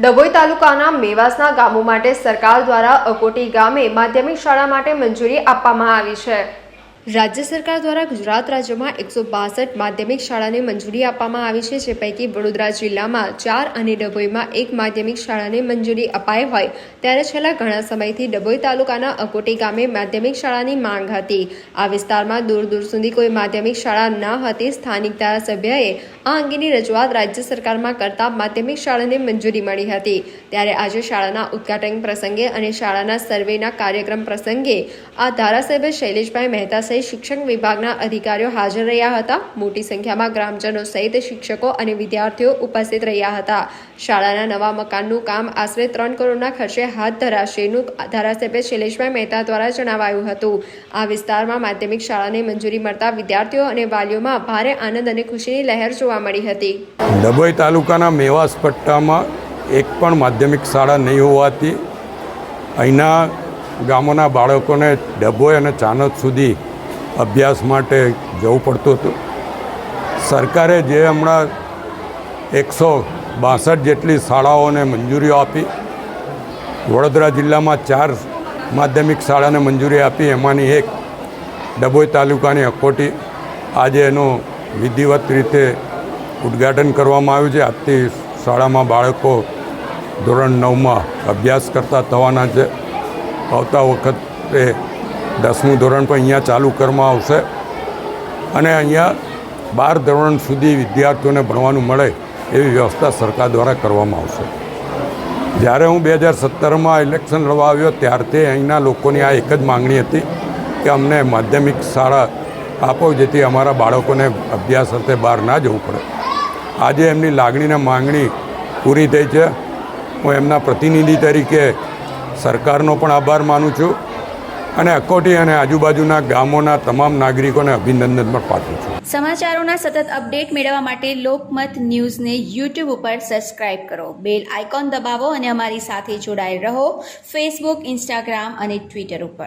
ડભોઈ તાલુકાના મેવાસના ગામો માટે સરકાર દ્વારા અકોટી ગામે માધ્યમિક શાળા માટે મંજૂરી આપવામાં આવી છે. રાજ્ય સરકાર દ્વારા ગુજરાત રાજ્યમાં એકસો બાસઠ માધ્યમિક શાળાને મંજૂરી આપવામાં આવી છે, જે પૈકી વડોદરા જિલ્લામાં ચાર અને ડભોઈમાં એક માધ્યમિક શાળાને મંજૂરી અપાઈ હોય, ત્યારે છેલ્લા ઘણા સમયથી ડભોઈ તાલુકાના અકોટી ગામે માધ્યમિક શાળાની માંગ હતી. આ વિસ્તારમાં દૂર દૂર સુધી કોઈ માધ્યમિક શાળા ન હતી. સ્થાનિક ધારાસભ્યએ આ અંગેની રજૂઆત રાજ્ય સરકારમાં કરતા માધ્યમિક શાળાને મંજૂરી મળી હતી. ત્યારે આજે શાળાના ઉદ્ઘાટન પ્રસંગે અને શાળાના સર્વેના કાર્યક્રમ પ્રસંગે આ ધારાસભ્ય શૈલેષભાઈ મહેતા સહિત શિક્ષણ વિભાગના અધિકારીઓ હાજર રહ્યા હતા. મોટી સંખ્યામાં ગ્રામજનો સહિત શિક્ષકો અને વિદ્યાર્થીઓ ઉપસ્થિત રહ્યા હતા. શાળાના નવા મકાનનું કામ આશરે ત્રણ કરોડના ખર્ચે હાથ ધરાશેનું ધારાસભ્ય શૈલેષભાઈ મહેતા દ્વારા જણાવાયું હતું. આ વિસ્તારમાં માધ્યમિક શાળાને મંજૂરી મળતા વિદ્યાર્થીઓ અને વાલીઓમાં ભારે આનંદ અને ખુશીની લહેર જોવા મળી હતી. ડભોઈ તાલુકાના મેવાસ પટ્ટામાં એક પણ માધ્યમિક શાળા નહીં હોવાથી અહીંના ગામોના બાળકોને ડભોઈ અને ચાનોદ સુધી અભ્યાસ માટે જવું પડતું હતું. સરકારે જે હમણાં એકસો બાસઠ જેટલી શાળાઓને મંજૂરીઓ આપી, વડોદરા જિલ્લામાં ચાર માધ્યમિક શાળાને મંજૂરી આપી, એમાંની એક ડભોઈ તાલુકાની અકોટી. આજે એનું વિધિવત રીતે ઉદ્ઘાટન કરવામાં આવ્યું છે. આજથી શાળામાં બાળકો ધોરણ નવમાં અભ્યાસ કરતા થવાના છે. આવતા વખતે દસમું ધોરણ પણ અહીંયા ચાલુ કરવામાં આવશે. અને અહીંયા બાર ધોરણ સુધી વિદ્યાર્થીઓને ભણવાનું મળે એવી વ્યવસ્થા સરકાર દ્વારા કરવામાં આવશે. જ્યારે હું બે હજાર સત્તરમાં ઇલેક્શન લડવા આવ્યો ત્યારથી અહીંના લોકોની આ એક જ માંગણી હતી કે અમને માધ્યમિક શાળા આપો જેથી અમારા બાળકોને અભ્યાસ અર્થે બહાર ના જવું પડે. આજે એમની લાગણીને માંગણી પૂરી થઈ છે. હું એમના પ્રતિનિધિ તરીકે સરકારનો પણ આભાર માનું છું. અને અકોટી અને આજુબાજુના ગામોના તમામ નાગરિકોને અભિનંદન પણ પાઠવું છું. સમાચારોના સતત અપડેટ મેળવવા માટે લોકમત ન્યૂઝને યુટ્યુબ ઉપર સબસ્ક્રાઇબ કરો. બેલ આઇકોન દબાવો અને અમારી સાથે જોડાયેલ રહો ફેસબુક, ઇન્સ્ટાગ્રામ અને ટ્વિટર ઉપર.